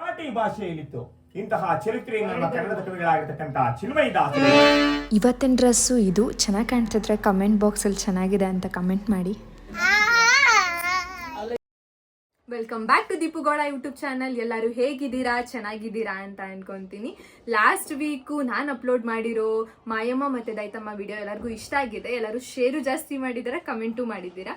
ನಾಟಿ ಭಾಷೆಯಲ್ಲಿತ್ತು. ಇಂತಹ ಚರಿತ್ರೆಯನ್ನು ನಮ್ಮ ಕನ್ನಡದ ಕವಿಗಳಾಗಿರ್ತಕ್ಕಂತಹ ಇವತ್ತಿನ ಡ್ರೆಸ್ಸು ಇದು ಚೆನ್ನಾಗಿ ಕಾಣ್ತಿದ್ರೆ ಕಮೆಂಟ್ ಬಾಕ್ಸಲ್ಲಿ ಚೆನ್ನಾಗಿದೆ ಅಂತ ಕಮೆಂಟ್ ಮಾಡಿ. Welcome back to Deepugowda YouTube channel ಎಲ್ಲರೂ ಹೇಗಿದ್ದೀರಾ? ಚೆನ್ನಾಗಿದ್ದೀರಾ ಅಂತ ಅನ್ಕೊಂತೀನಿ. ಲಾಸ್ಟ್ ವೀಕು ನಾನು ಅಪ್ಲೋಡ್ ಮಾಡಿರೋ ಮಾಯಮ್ಮ ಮತ್ತು ದೈತಮ್ಮ ವಿಡಿಯೋ ಎಲ್ಲರಿಗೂ ಇಷ್ಟ ಆಗಿದೆ. ಎಲ್ಲರೂ ಶೇರು ಜಾಸ್ತಿ ಮಾಡಿದ್ದೀರಾ ಕಮೆಂಟು ಮಾಡಿದ್ದೀರಾ.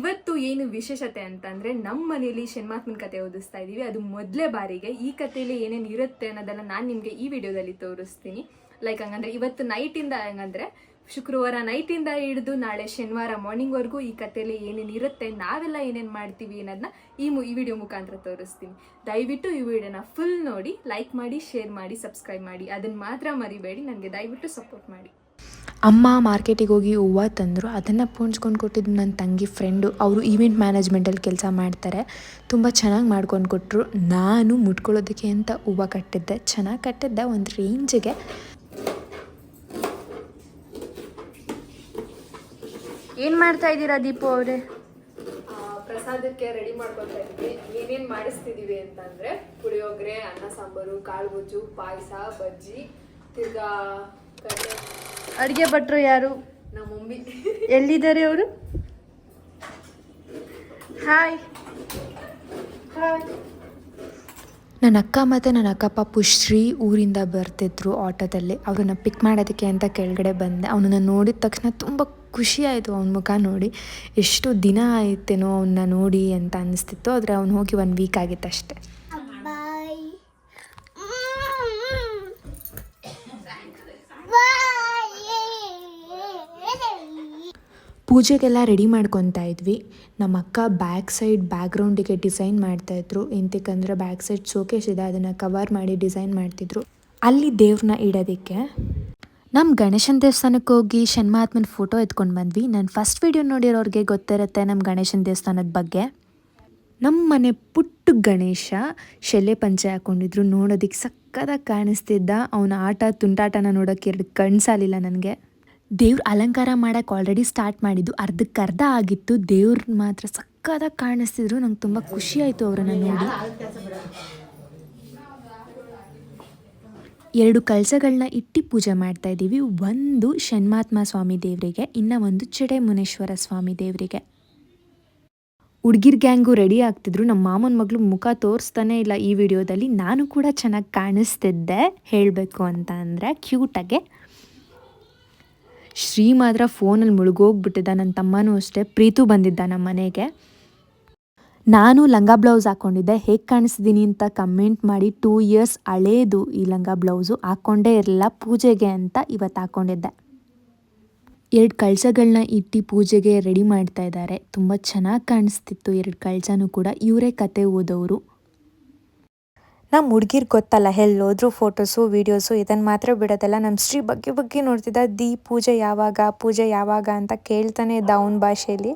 ಇವತ್ತು ಏನು ವಿಶೇಷತೆ ಅಂತಂದರೆ ನಮ್ಮ ಮನೇಲಿ ಶನ್ಮಾತ್ಮನ ಕತೆ ಓದಿಸ್ತಾ ಇದ್ದೀವಿ ಅದು ಮೊದಲೇ ಬಾರಿಗೆ. ಈ ಕಥೆಯಲ್ಲಿ ಏನೇನು ಇರುತ್ತೆ ಅನ್ನೋದನ್ನು ನಾನು ನಿಮಗೆ ಈ ವಿಡಿಯೋದಲ್ಲಿ ತೋರಿಸ್ತೀನಿ. ಲೈಕ್ ಹಂಗಂದ್ರೆ ಇವತ್ತು ನೈಟಿಂದ ಹಂಗಂದ್ರೆ ಶುಕ್ರವಾರ ನೈಟಿಂದ ಹಿಡಿದು ನಾಳೆ ಶನಿವಾರ ಮಾರ್ನಿಂಗ್ವರೆಗೂ ಈ ಕಥೆಯಲ್ಲಿ ಏನೇನು ಇರುತ್ತೆ, ನಾವೆಲ್ಲ ಏನೇನು ಮಾಡ್ತೀವಿ ಅನ್ನೋದನ್ನ ಈ ಮು, ಈ ವಿಡಿಯೋ ಮುಖಾಂತರ ತೋರಿಸ್ತೀನಿ. ದಯವಿಟ್ಟು ಈ ವಿಡಿಯೋನ ಫುಲ್ ನೋಡಿ ಲೈಕ್ ಮಾಡಿ ಶೇರ್ ಮಾಡಿ ಸಬ್ಸ್ಕ್ರೈಬ್ ಮಾಡಿ. ಅದನ್ನು ಮಾತ್ರ ಮರಿಬೇಡಿ, ನನಗೆ ದಯವಿಟ್ಟು ಸಪೋರ್ಟ್ ಮಾಡಿ. ಅಮ್ಮ ಮಾರ್ಕೆಟಿಗೆ ಹೋಗಿ ಹೂವು ತಂದರು, ಅದನ್ನು ಪೋಣಿಸ್ಕೊಂಡು ಕೊಟ್ಟಿದ್ದು ನನ್ನ ತಂಗಿ ಫ್ರೆಂಡು ಅವರು ಈವೆಂಟ್ ಮ್ಯಾನೇಜ್ಮೆಂಟಲ್ಲಿ ಕೆಲಸ ಮಾಡ್ತಾರೆ. ತುಂಬ ಚೆನ್ನಾಗಿ ಮಾಡ್ಕೊಂಡು ಕೊಟ್ಟರು ನಾನು ಮುಟ್ಕೊಳ್ಳೋದಕ್ಕೆ ಅಂತ ಹೂವು ಕಟ್ಟಿದ್ದೆ. ಚೆನ್ನಾಗಿ ಕಟ್ಟಿದ್ದೆ ಒಂದು ರೇಂಜಿಗೆ ಏನು ಮಾಡ್ತಾ ಇದ್ದೀರಾ ದೀಪು ಅವರೇ? ಪ್ರಸಾದಕ್ಕೆ ರೆಡಿ ಮಾಡ್ಕೊತಾ ಇದ್ವಿ ಏನೇನ್ ಮಾಡಿಸ್ತಿದೀವಿ ಅಂತಂದ್ರೆ ಪುಳಿಯೋಗರೆ ಅನ್ನ ಸಾಂಬಾರು ಕಾಳು ಗೊಜ್ಜು ಪಾಯಸ ಬಜ್ಜಿ ತಿರ್ಗಾ ಅಡಿಗೆ ಅಡುಗೆ ಭಟ್ರು ಯಾರು? ನಮ್ಮ ಮಮ್ಮಿ. ಎಲ್ಲಿದ್ದಾರೆ ಅವರು? ಹಾಯ್ ಹಾಯ್ ನನ್ನ ಅಕ್ಕ ಮತ್ತು ನನ್ನ ಅಕ್ಕ ಪಾಪು ಶ್ರೀ ಊರಿಂದ ಬರ್ತಿದ್ರು ಆಟೋದಲ್ಲಿ. ಅವ್ರನ್ನ ಪಿಕ್ ಮಾಡೋದಕ್ಕೆ ಅಂತ ಕೆಳಗಡೆ ಬಂದೆ. ಅವನನ್ನು ನೋಡಿದ ತಕ್ಷಣ ತುಂಬ ಖುಷಿ ಆಯಿತು ಅವನ ಮುಖ ನೋಡಿ. ಎಷ್ಟು ದಿನ ಆಯ್ತೇನೋ ಅವನ್ನ ನೋಡಿ ಅಂತ ಅನಿಸ್ತಿತ್ತು ಆದರೆ ಅವ್ನು ಹೋಗಿ ಒನ್ ವೀಕ್ ಆಗಿತ್ತು ಅಷ್ಟೆ. ಪೂಜೆಗೆಲ್ಲ ರೆಡಿ ಮಾಡ್ಕೊತಾ ಇದ್ವಿ. ನಮ್ಮ ಅಕ್ಕ ಬ್ಯಾಕ್ ಸೈಡ್ ಬ್ಯಾಕ್ಗ್ರೌಂಡಿಗೆ ಡಿಸೈನ್ ಮಾಡ್ತಾಯಿದ್ರು ಎಂತಕ್ಕಂದ್ರೆ ಬ್ಯಾಕ್ ಸೈಡ್ ಶೋಕೇಶ್ ಇದೆ ಅದನ್ನು ಕವರ್ ಮಾಡಿ ಡಿಸೈನ್ ಮಾಡ್ತಿದ್ರು. ಅಲ್ಲಿ ದೇವ್ರನ್ನ ಇಡೋದಕ್ಕೆ ನಮ್ಮ ಗಣೇಶನ ದೇವಸ್ಥಾನಕ್ಕೆ ಹೋಗಿ ಶನ್ಮಾತ್ಮನ ಫೋಟೋ ಎತ್ಕೊಂಡು ಬಂದ್ವಿ. ನಾನು ಫಸ್ಟ್ ವಿಡಿಯೋ ನೋಡಿರೋರಿಗೆ ಗೊತ್ತಿರುತ್ತೆ ನಮ್ಮ ಗಣೇಶನ ದೇವಸ್ಥಾನದ ಬಗ್ಗೆ. ನಮ್ಮ ಮನೆ ಪುಟ್ಟ ಗಣೇಶ ಶೆಲೆ ಪಂಚೆ ಹಾಕೊಂಡಿದ್ರು. ನೋಡೋದಕ್ಕೆ ಸಕ್ಕದಾಗಿ ಕಾಣಿಸ್ತಿದ್ದ. ಅವನ ಆಟ, ತುಂಟಾಟನ ನೋಡೋಕೆ ಎರಡು ಕಣ್ಸಾಲಿಲ್ಲ ನನಗೆ. ದೇವ್ರ ಅಲಂಕಾರ ಮಾಡೋಕೆ ಆಲ್ರೆಡಿ ಸ್ಟಾರ್ಟ್ ಮಾಡಿದ್ದು. ಅರ್ಧಕ್ಕೆ ಅರ್ಧ ಆಗಿತ್ತು. ದೇವ್ರ ಮಾತ್ರ ಸಕ್ಕದಾಗಿ ಕಾಣಿಸ್ತಿದ್ರು. ನಂಗೆ ತುಂಬ ಖುಷಿ ಆಯಿತು ಅವರನ್ನು ನೋಡಿ. ಎರಡು ಕಳಸಗಳನ್ನ ಇಟ್ಟು ಪೂಜೆ ಮಾಡ್ತಾ ಇದ್ದೀವಿ. ಒಂದು ಷಣ್ಮಾತ್ಮ ಸ್ವಾಮಿ ದೇವರಿಗೆ, ಇನ್ನು ಒಂದು ಚಡೆ ಮುನೇಶ್ವರ ಸ್ವಾಮಿ ದೇವರಿಗೆ. ಹುಡ್ಗಿರ್ ಗ್ಯಾಂಗು ರೆಡಿ ಆಗ್ತಿದ್ರು. ನಮ್ಮ ಮಾಮನ ಮಗಳು ಮುಖ ತೋರಿಸ್ತಾನೆ ಇಲ್ಲ ಈ ವಿಡಿಯೋದಲ್ಲಿ. ನಾನು ಕೂಡ ಚೆನ್ನಾಗಿ ಕಾಣಿಸ್ತಿದ್ದೆ. ಹೇಳಬೇಕು ಅಂತ ಅಂದರೆ ಕ್ಯೂಟಾಗೆ ಶ್ರೀ ಮಾತ್ರ ಫೋನಲ್ಲಿ ಮುಳುಗೋಗ್ಬಿಟ್ಟಿದ್ದ ನನ್ನ ತಮ್ಮನೂ ಅಷ್ಟೇ. ಪ್ರೀತು ಬಂದಿದ್ದ ನಮ್ಮ ಮನೆಗೆ. ನಾನು ಲಂಗ ಬ್ಲೌಸ್ ಹಾಕ್ಕೊಂಡಿದ್ದೆ ಹೇಗೆ ಕಾಣಿಸ್ತಿದ್ದೀನಿ ಅಂತ ಕಮೆಂಟ್ ಮಾಡಿ ಟೂ ಇಯರ್ಸ್ ಹಳೇದು ಈ ಲಂಗ ಬ್ಲೌಸು. ಹಾಕ್ಕೊಂಡೇ ಇರಲಿಲ್ಲ. ಪೂಜೆಗೆ ಅಂತ ಇವತ್ತು ಹಾಕ್ಕೊಂಡಿದ್ದೆ. ಎರಡು ಕಳಸಗಳನ್ನ ಇಟ್ಟು ಪೂಜೆಗೆ ರೆಡಿ ಮಾಡ್ತಾ ಇದ್ದಾರೆ. ತುಂಬ ಚೆನ್ನಾಗಿ ಕಾಣಿಸ್ತಿತ್ತು ಎರಡು ಕಳಸನೂ ಕೂಡ. ಇವರೇ ಕತೆ ಓದೋರು ನಮ್ಮ ಹುಡುಗಿರು ಗೊತ್ತಲ್ಲ, ಎಲ್ಲೋದ್ರೂ ಫೋಟೋಸು ವೀಡಿಯೋಸು ಇದನ್ನು ಮಾತ್ರ ಬಿಡೋದಲ್ಲ. ನಮ್ಮ ಶ್ರೀ ಬಗ್ಗೆ ಬಗ್ಗೆ ನೋಡ್ತಿದ್ದ, ದಿ, ಪೂಜೆ ಯಾವಾಗ ಪೂಜೆ ಯಾವಾಗ ಅಂತ ಕೇಳ್ತಾನೆ ಇದ್ದ ಅವನ ಭಾಷೆಯಲ್ಲಿ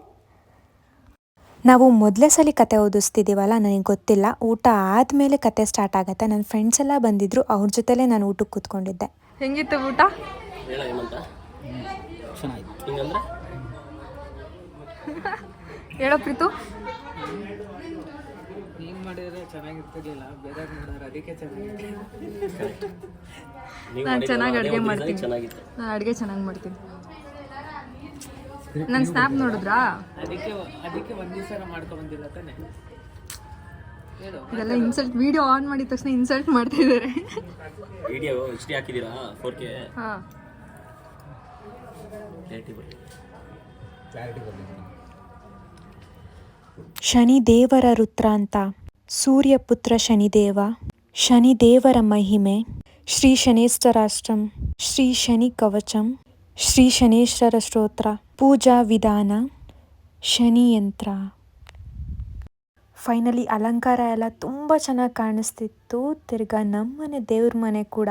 ನಾವು ಮೊದಲೇ ಸಲ ಕತೆ ಓದಿಸ್ತಿದ್ದೀವಲ್ಲ ನನಗೆ ಗೊತ್ತಿಲ್ಲ. ಊಟ ಆದಮೇಲೆ ಕತೆ ಸ್ಟಾರ್ಟ್ ಆಗುತ್ತೆ. ನನ್ನ ಫ್ರೆಂಡ್ಸ್ ಎಲ್ಲ ಬಂದಿದ್ರು ಅವ್ರ ಜೊತೆಲೇ ನಾನು ಊಟಕ್ಕೆ ಕೂತ್ಕೊಂಡಿದ್ದೆ. ಹೆಂಗಿತ್ತು ಊಟ? ಹೇಳ ಪ್ರೀತು. ನೀನ್ ಮಾಡಿದ್ರೆ ಚೆನ್ನಾಗಿರ್ತಿರ್ಲಿಲ್ಲ ಬೇರೆ ಮಾಡೋರು ಅದಕ್ಕೆ ಚೆನ್ನಾಗಿತ್ತು ನೀವು ನಾನು ಚೆನ್ನಾಗಿ ಅಡುಗೆ ಮಾಡ್ತೀನಿ. ನಾನು ಅಡುಗೆ ಚೆನ್ನಾಗಿ ಮಾಡ್ತೀನಿ. ನನ್ನ ಸ್ನ್ಯಾಪ್ ನೋಡಿದ್ರಾ? ಅದಕ್ಕೆ ಅದಕ್ಕೆ ಒಂದ್ ದಿವಸ ಮಾಡ್ಕೊಂಡ್ ಬಂದಿಲ್ಲ ತಾನೆ. ಇದೆಲ್ಲ ಇನ್ಸಲ್ಟ್ ವಿಡಿಯೋ ಆನ್ ಮಾಡಿದ ತಕ್ಷಣ ಇನ್ಸಲ್ಟ್ ಮಾಡ್ತಾ ಇದ್ದಾರೆ ವಿಡಿಯೋ ಎಚ್ ಡಿ ಹಾಕಿದ್ದೀರಾ? ಫೋರ್ ಕೆ ಹಾಂ. ಶನಿದೇವರ ರುದ್ರಾಂತ ಸೂರ್ಯಪುತ್ರ ಶನಿದೇವ. ಶನಿದೇವರ ಮಹಿಮೆ. ಶ್ರೀ ಶನೇಶ್ವರಾಷ್ಟಂ. ಶ್ರೀ ಶನಿ ಕವಚಂ. ಶ್ರೀ ಶನೇಶ್ವರ ಸ್ತೋತ್ರ, ಪೂಜಾ ವಿಧಾನ ಶನಿ ಯಂತ್ರ ಫೈನಲಿ ಅಲಂಕಾರ ಎಲ್ಲ ತುಂಬ ಚೆನ್ನಾಗಿ ಕಾಣಿಸ್ತಿತ್ತು. ತಿರ್ಗಾ ನಮ್ಮನೆ ದೇವ್ರ ಮನೆ ಕೂಡ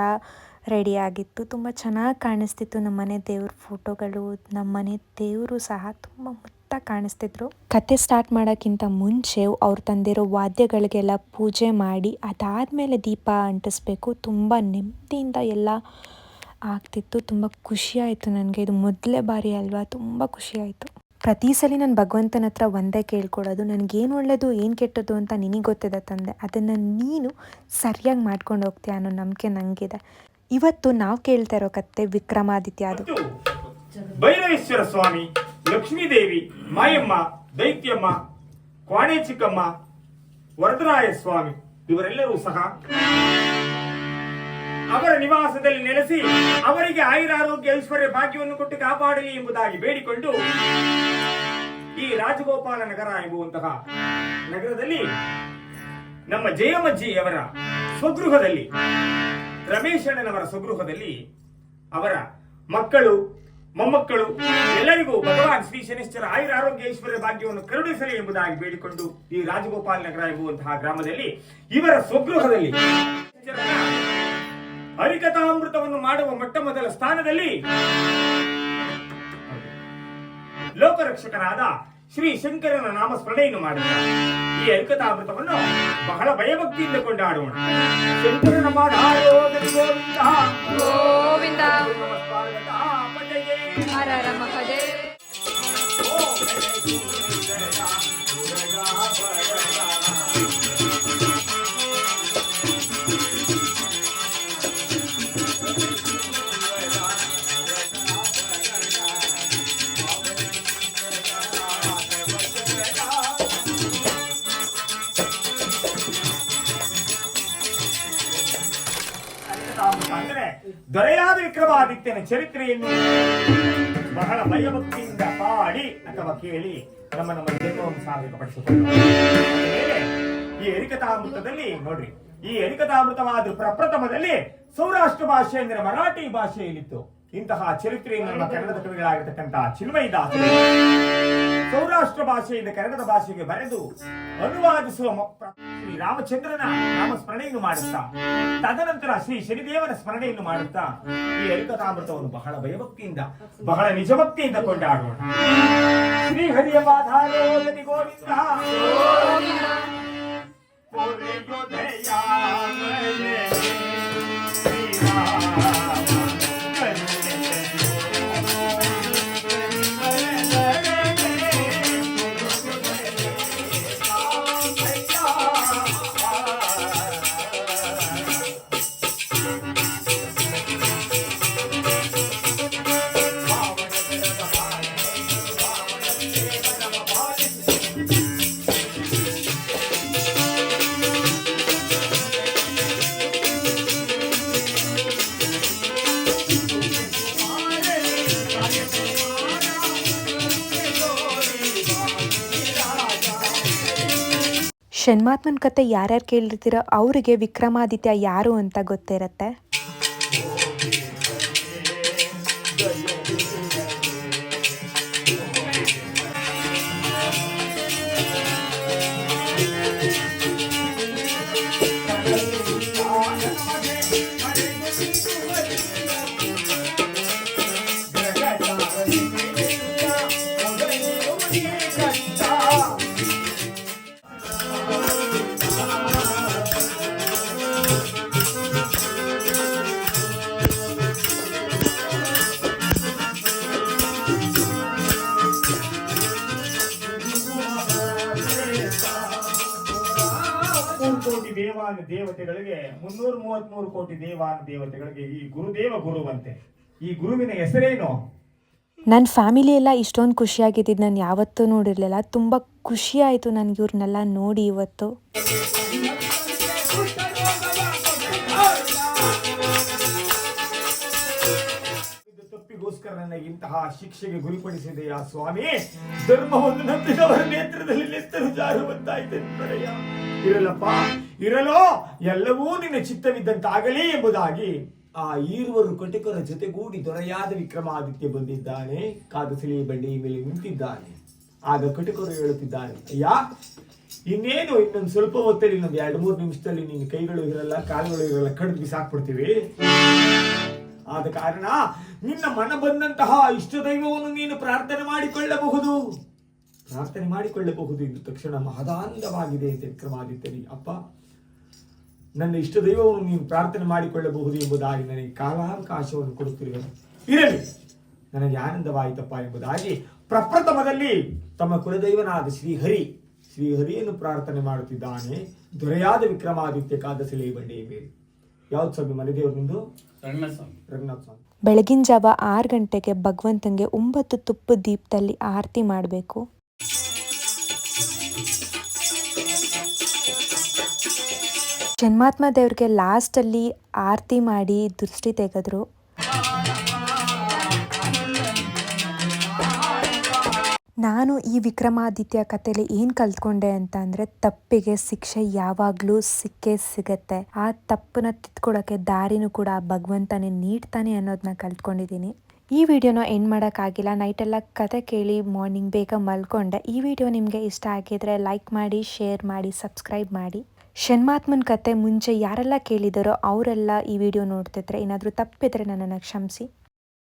ರೆಡಿ ಆಗಿತ್ತು. ತುಂಬ ಚೆನ್ನಾಗಿ ಕಾಣಿಸ್ತಿತ್ತು ನಮ್ಮನೆ ದೇವ್ರ ಫೋಟೋಗಳು ನಮ್ಮನೆ ದೇವರು ಸಹ ತುಂಬ ಮುತ್ತ ಕಾಣಿಸ್ತಿದ್ರು. ಕತೆ ಸ್ಟಾರ್ಟ್ ಮಾಡೋಕ್ಕಿಂತ ಮುಂಚೆ ಅವ್ರು ತಂದಿರೋ ವಾದ್ಯಗಳಿಗೆಲ್ಲ ಪೂಜೆ ಮಾಡಿ ಅದಾದಮೇಲೆ ದೀಪ ಅಂಟಿಸ್ಬೇಕು. ತುಂಬ ನೆಮ್ಮದಿಯಿಂದ ಎಲ್ಲ ಆಗ್ತಿತ್ತು. ತುಂಬ ಖುಷಿ ಆಯಿತು ನನಗೆ. ಇದು ಮೊದಲೇ ಬಾರಿ ಅಲ್ವಾ? ತುಂಬ ಖುಷಿಯಾಯಿತು ಪ್ರತಿ ಸಲ ನಾನು ಭಗವಂತನ ಹತ್ರ ಒಂದೇ ಕೇಳ್ಕೊಳ್ಳೋದು ನನಗೇನು ಒಳ್ಳೆಯದು ಏನು ಕೆಟ್ಟದ್ದು ಅಂತ ನಿನಗೆ ಗೊತ್ತಿದೆ ತಂದೆ. ಅದನ್ನು ನೀನು ಸರಿಯಾಗಿ ಮಾಡ್ಕೊಂಡು ಹೋಗ್ತೀಯ ಅನ್ನೋ ನಂಬಿಕೆ ನನಗಿದೆ ಇವತ್ತು ನಾವು ಕೇಳ್ತಾ ಇರೋ ಕತ್ತೆ ವಿಕ್ರಮಾದಿತ್ಯ ಅದು. ಭೈರವೇಶ್ವರ ಸ್ವಾಮಿ, ಲಕ್ಷ್ಮೀದೇವಿ, ಮಾಯಮ್ಮ, ದೈತ್ಯಮ್ಮ, ಕ್ವಾಣೆ ಚಿಕ್ಕಮ್ಮ, ವರದರಾಯ ಸ್ವಾಮಿ, ಇವರೆಲ್ಲರೂ ಸಹ ಅವರ ನಿವಾಸದಲ್ಲಿ ನೆಲೆಸಿ ಅವರಿಗೆ ಆಯುರಾರೋಗ್ಯ, ಐಶ್ವರ್ಯ, ಭಾಗ್ಯವನ್ನು ಕೊಟ್ಟು ಕಾಪಾಡಲಿ ಎಂಬುದಾಗಿ ಬೇಡಿಕೊಂಡು ಈ ರಾಜಗೋಪಾಲ ನಗರ ಎಂಬುವಂತಹ ನಗರದಲ್ಲಿ ನಮ್ಮ ಜಯಮಜ್ಜಿಯವರ ಸ್ವಗೃಹದಲ್ಲಿ ರಮೇಶಣ್ಣನವರ ಸ್ವಗೃಹದಲ್ಲಿ ಅವರ ಮಕ್ಕಳು, ಮೊಮ್ಮಕ್ಕಳು, ಎಲ್ಲರಿಗೂ ಭಗವಾನ್ ಶ್ರೀ ಶನಿಶ್ಚರ ಆಯುರ ಆರೋಗ್ಯ ಐಶ್ವರ್ಯ, ಭಾಗ್ಯವನ್ನು ಕರುಣಿಸಲಿ ಎಂಬುದಾಗಿ ಬೇಡಿಕೊಂಡು ಈ ರಾಜಗೋಪಾಲ್ ನಗರ ಎಂಬುವಂತಹ ಗ್ರಾಮದಲ್ಲಿ ಇವರ ಸ್ವಗೃಹದಲ್ಲಿ ಹರಿಕಥಾಮೃತವನ್ನು ಮಾಡುವ ಮೊಟ್ಟ ಮೊದಲ ಸ್ಥಾನದಲ್ಲಿ ಲೋಕರಕ್ಷಕರಾದ ಶ್ರೀ ಶಂಕರನ ನಾಮಸ್ಮರಣೆಯನ್ನು ಮಾಡಿದ ಈ ಹರಿಕಥಾಮೃತವನ್ನು ಬಹಳ ಭಯಭಕ್ತಿಯಿಂದ ಕೊಂಡಾಡೋಣ ಶಂಕರನ ಗೋವಿಂದ ಗೋವಿಂದ ದೊರೆಯಾದ ವಿಕ್ರಮಾದಿತ್ಯನ ಚರಿತ್ರೆಯನ್ನು ಬಹಳ ಭಯಭಕ್ತಿಯಿಂದ ಪಾಡಿ ಅಥವಾ ಕೇಳಿ ನಮ್ಮ ನಮ್ಮ ಜನ್ಮವನ್ನು ಸಾರ್ಥಕಪಡಿಸಿಕೊಂಡು ಆಮೇಲೆ ಈ ಎರಿಕತಾಮೃತದಲ್ಲಿ ನೋಡ್ರಿ, ಈ ಎರಿಕತಾಮೃತವಾದ ಪ್ರಪ್ರಥಮದಲ್ಲಿ ಸೌರಾಷ್ಟ್ರ ಭಾಷೆ ಅಂದ್ರೆ ಮರಾಠಿ ಭಾಷೆಯಲ್ಲಿತ್ತು. ಇಂತಹ ಚರಿತ್ರೆಯನ್ನು ನಮ್ಮ ಕನ್ನಡದ ಕವಿಗಳಾಗಿರ್ತಕ್ಕಂತಹ ಚಿನ್ಮಯಿ ದಾಸ ಸೌರಾಷ್ಟ್ರ ಭಾಷೆಯಿಂದ ಕನ್ನಡದ ಭಾಷೆಗೆ ಬರೆದು ಅನುವಾದಿಸುವ ಶ್ರೀ ರಾಮಚಂದ್ರನ ನಾಮ ಸ್ಮರಣೆಯನ್ನು ಮಾಡುತ್ತಾ ತದನಂತರ ಶ್ರೀ ಶನಿದೇವನ ಸ್ಮರಣೆಯನ್ನು ಮಾಡುತ್ತಾ ಈ ಹರಿಕಥಾಮೃತವನ್ನು ಬಹಳ ಭಯಭಕ್ತಿಯಿಂದ ಬಹಳ ನಿಜಭಕ್ತಿಯಿಂದ ಕೊಂಡಾಡೋಣ. ಶ್ರೀ ಹರಿಯ ಮಾಧಾರೋಗತಿ ಗೋವಿಂದ. ಷಣ್ಮಾತ್ಮನ್ ಕತೆ ಯಾರ್ಯಾರು ಕೇಳಿರ್ತೀರೋ ಅವರಿಗೆ ವಿಕ್ರಮಾದಿತ್ಯ ಯಾರು ಅಂತ ಗೊತ್ತಿರತ್ತೆ? ದೇವತೆಗಳಿಗೆ ಮುನ್ನೂರ ಮೂವತ್ಮೂರು ಕೋಟಿ ದೇವಾನ ದೇವತೆಗಳಿಗೆ ಈ ಗುರುದೇವ ಗುರುವಂತೆ. ಈ ಗುರುವಿನ ಹೆಸರೇನು? ನನ್ನ ಫ್ಯಾಮಿಲಿ ಎಲ್ಲ ಇಷ್ಟೊಂದು ಖುಷಿಯಾಗಿದ್ದಿದ್ದು ನಾನು ಯಾವತ್ತೂ ನೋಡಿರಲಿಲ್ಲ. ತುಂಬ ಖುಷಿ ಆಯಿತು ನನಗೆ ಇವ್ರನ್ನೆಲ್ಲ ನೋಡಿ ಇವತ್ತು. ತಪ್ಪಿಗೋಸ್ಕರ ನನ್ನ ಇಂತಹ ಶಿಕ್ಷೆಗೆ ಗುರಿಪಡಿಸಿದೆಯಾ ಸ್ವಾಮಿ? ಧರ್ಮವನ್ನು ನಂಬಿದವರ ನೇತ್ರದಲ್ಲಿ ನೆತ್ತರು ಜಾರುವಂತಾಯ್ತು ನೋಡಯ್ಯ. ಇರಲೋ? ಎಲ್ಲವೂ ನಿನ್ನ ಚಿತ್ತವಿದ್ದಂತಾಗಲಿ ಎಂಬುದಾಗಿ ಆ ಈರುವರು ಕಟಕರ ಜೊತೆಗೂಡಿ ದೊರೆಯಾದ ವಿಕ್ರಮಾದಿತ್ಯ ಬಂದಿದ್ದಾನೆ. ಕಾದಸಲಿ ಬಂಡಿ ಮೇಲೆ ನಿಂತಿದ್ದಾನೆ. ಆಗ ಕಟಕರು ಹೇಳುತ್ತಿದ್ದಾನೆ ಅಯ್ಯ, ಇನ್ನೇನು? ಇನ್ನೊಂದು ಸ್ವಲ್ಪ ಹೊತ್ತಲ್ಲಿ ಇನ್ನೊಂದು ಎರಡು ಮೂರು ನಿಮಿಷದಲ್ಲಿ ನಿನ್ನ ಕೈಗಳು ಇರಲ್ಲ, ಕಾಲುಗಳು ಇರಲ್ಲ ಕಡ್ದು ಬಿಸಾಕ್ಬಿಡ್ತೀವಿ ಆದ ಕಾರಣ ನಿನ್ನ ಮನ ಬಂದಂತಹ ಇಷ್ಟ ದೈವವನ್ನು ನೀನು ಪ್ರಾರ್ಥನೆ ಮಾಡಿಕೊಳ್ಳಬಹುದು. ಪ್ರಾರ್ಥನೆ ಮಾಡಿಕೊಳ್ಳಬಹುದು ಇದು ತಕ್ಷಣ ಮಹದಾನಂದವಾಗಿದೆ ಅಂತ ವಿಕ್ರಮಾದಿತ್ಯನಿಗೆ, ಅಪ್ಪ ನನ್ನ ಇಷ್ಟ ದೈವವನ್ನು ನೀನು ಪ್ರಾರ್ಥನೆ ಮಾಡಿಕೊಳ್ಳಬಹುದು ಎಂಬುದಾಗಿ ನನಗೆ ಕಾಲಾವಕಾಶವನ್ನು ಕೊಡುತ್ತಿರುವೆ ಇರಲಿ. ನನಗೆ ಆನಂದವಾಯಿತಪ್ಪ ಎಂಬುದಾಗಿ ಪ್ರಪ್ರಥಮದಲ್ಲಿ ತಮ್ಮ ಕುಲದೈವನಾದ ಶ್ರೀಹರಿ ಶ್ರೀಹರಿಯನ್ನು ಪ್ರಾರ್ಥನೆ ಮಾಡುತ್ತಿದ್ದಾನೆ. ದೊರೆಯಾದ ವಿಕ್ರಮಾದಿತ್ಯ ಕಾದಸಲಿ ಬಂಡೆಯ ಮೇಲೆ. ಯಾವ್ದು ಸ್ವಾಮಿ ಮನೆದೇವ್ರು ನಿಂದು ರಂಗನಾಥ ಸ್ವಾಮಿ ಬೆಳಗಿನ ಜಾವ ಆರು ಗಂಟೆಗೆ ಭಗವಂತನಿಗೆ ಒಂಬತ್ತು ತುಪ್ಪ ದೀಪದಲ್ಲಿ ಆರತಿ ಮಾಡಬೇಕು. ಜನ್ಮಾತ್ಮ ದೇವ್ರಿಗೆ ಲಾಸ್ಟಲ್ಲಿ ಆರತಿ ಮಾಡಿ ದೃಷ್ಟಿ ತೆಗೆದ್ರು. ನಾನು ಈ ವಿಕ್ರಮಾದಿತ್ಯ ಕಥೆಲಿ ಏನು ಕಲ್ತ್ಕೊಂಡೆ ಅಂತ ಅಂದರೆ ತಪ್ಪಿಗೆ ಶಿಕ್ಷೆ ಯಾವಾಗಲೂ ಸಿಕ್ಕೇ ಸಿಗತ್ತೆ. ಆ ತಪ್ಪನ್ನ ತಿದ್ಕೊಳ್ಳೋಕ್ಕೆ ದಾರಿನೂ ಕೂಡ ಭಗವಂತನೇ ನೀಡ್ತಾನೆ ಅನ್ನೋದನ್ನ ಕಲ್ತ್ಕೊಂಡಿದ್ದೀನಿ. ಈ ವಿಡಿಯೋನ ಎಂಡ್ ಮಾಡೋಕ್ಕಾಗಿಲ್ಲ ನೈಟೆಲ್ಲ ಕತೆ ಕೇಳಿ ಮಾರ್ನಿಂಗ್ ಬೇಗ ಮಲ್ಕೊಂಡೆ. ಈ ವಿಡಿಯೋ ನಿಮಗೆ ಇಷ್ಟ ಆಗಿದ್ರೆ ಲೈಕ್ ಮಾಡಿ ಶೇರ್ ಮಾಡಿ ಸಬ್ಸ್ಕ್ರೈಬ್ ಮಾಡಿ. ಶನ್ಮಾತ್ಮನ ಕತೆ ಮುಂಚೆ ಯಾರೆಲ್ಲ ಕೇಳಿದಾರೋ ಅವರೆಲ್ಲ ಈ ವಿಡಿಯೋ ನೋಡ್ತಿದ್ರೆ ಏನಾದರೂ ತಪ್ಪಿದ್ರೆ ನನ್ನನ್ನು ಕ್ಷಮಿಸಿ.